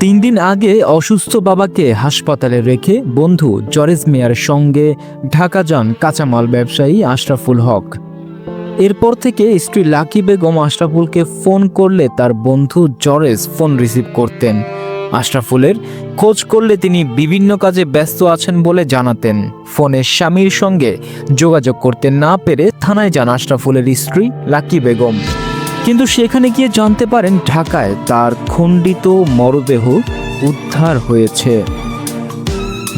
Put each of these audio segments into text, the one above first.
তিন দিন আগে অসুস্থ বাবাকে হাসপাতালে রেখে বন্ধু জরেজ মিয়ার সঙ্গে ঢাকা যান কাঁচামাল ব্যবসায়ী আশরাফুল হক। এরপর থেকে স্ত্রী লাকি বেগম আশরাফুলকে ফোন করলে তার বন্ধু জরেজ ফোন রিসিভ করতেন। আশরাফুলের খোঁজ করলে তিনি বিভিন্ন কাজে ব্যস্ত আছেন বলে জানাতেন। ফোনে স্বামীর সঙ্গে যোগাযোগ করতে না পেরে থানায় যান আশরাফুলের স্ত্রী লাকি বেগম। কিন্তু সেখানে গিয়ে জানতে পারেন ঢাকায় তার খণ্ডিত মরদেহ উদ্ধার হয়েছে।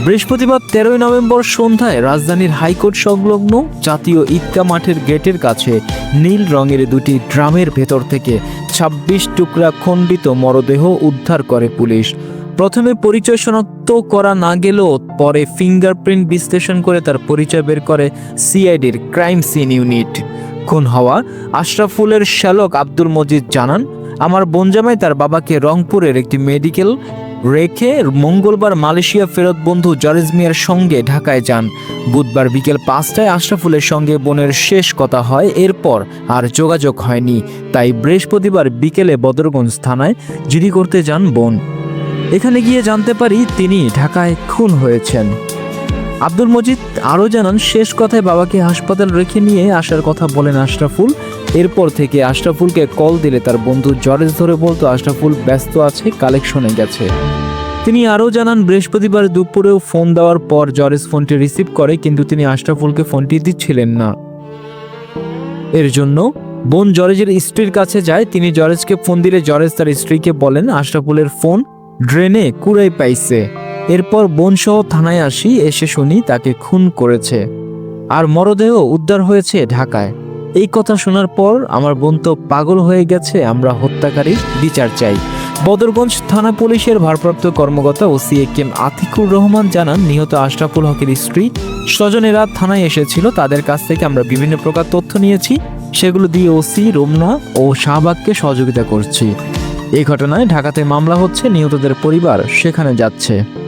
বৃহস্পতিবার তেরোই নভেম্বর সন্ধ্যায় রাজধানীর হাইকোর্ট সংলগ্ন জাতীয় ঈদগা মাঠের গেটের কাছে নীল রঙের দুটি ড্রামের ভেতর থেকে ২৬ টুকরা খণ্ডিত মরদেহ উদ্ধার করে পুলিশ। প্রথমে পরিচয় শনাক্ত করা না গেলেও পরে ফিঙ্গারপ্রিন্ট বিশ্লেষণ করে তার পরিচয় বের করে সিআইডির ক্রাইম সিন ইউনিট। খুন হওয়া আশরাফুলের শ্যালক আব্দুল মজিদ জানান, আমার বনজামাই তার বাবাকে রংপুরের একটি মেডিকেল রেখে মঙ্গলবার মালয়েশিয়া ফেরত বন্ধু জরেজ মিয়ার সঙ্গে ঢাকায় যান। বুধবার বিকেল পাঁচটায় আশরাফুলের সঙ্গে বোনের শেষ কথা হয়, এরপর আর যোগাযোগ হয়নি। তাই বৃহস্পতিবার বিকেলে বদরগঞ্জ থানায় জিডি করতে যান বোন। এখানে গিয়ে জানতে পারি তিনি ঢাকায় খুন হয়েছেন। আব্দুল মজিদ আরও জানান, শেষ কথায় বাবাকে হাসপাতাল রেখে নিয়ে আসার কথা বলেন আশরাফুল। এরপর থেকে আশরাফুলকে কল দিলে তার বন্ধু জরেজ ধরে বলতো, আশরাফুল ব্যস্ত আছে, কালেকশনে গেছে। তিনি আরও জানান, বৃহস্পতিবার দুপুরেও ফোন দেওয়ার পর জরেজ ফোনটি রিসিভ করে, কিন্তু তিনি আশরাফুলকে ফোনটি দিচ্ছিলেন না। এর জন্য বোন জরেজের স্ত্রীর কাছে যায়। তিনি জরেজকে ফোন দিলে জরেজ তার স্ত্রীকে বলেন, আশরাফুলের ফোন ড্রেনে কুড়াই পাইছে। এরপর বোনসহ থানায় আসি, এসে শুনি তাকে খুন করেছে। আর মরদেহ উদ্ধার হয়েছে ঢাকায়। এই কথা শোনার পর আমার বোন তো পাগল হয়ে গেছে, আমরা হত্যাকারী বিচার চাই। বদরগঞ্জ থানা পুলিশের ভারপ্রাপ্ত কর্মকর্তা OC A K M Atikur Rahman জানান, নিহত আশরাফুল হকের স্ত্রী স্বজনেরা থানায় এসেছিল, তাদের কাছ থেকে আমরা বিভিন্ন প্রকার তথ্য নিয়েছি। সেগুলো দিয়ে ওসি রোমনা ও শাহবাগকে সহযোগিতা করছি। এই ঘটনায় ঢাকাতে মামলা হচ্ছে, নিহতদের পরিবার সেখানে যাচ্ছে।